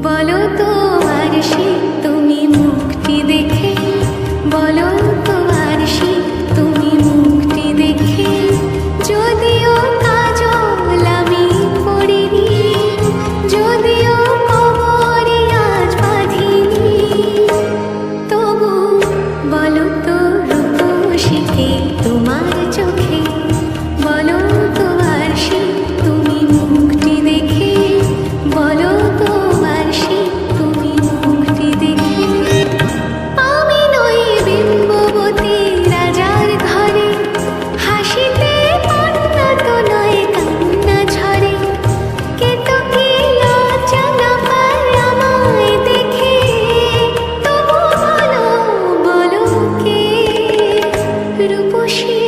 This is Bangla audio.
বলো তো আর তুমি মুখটি দেখে বলো তো আর keep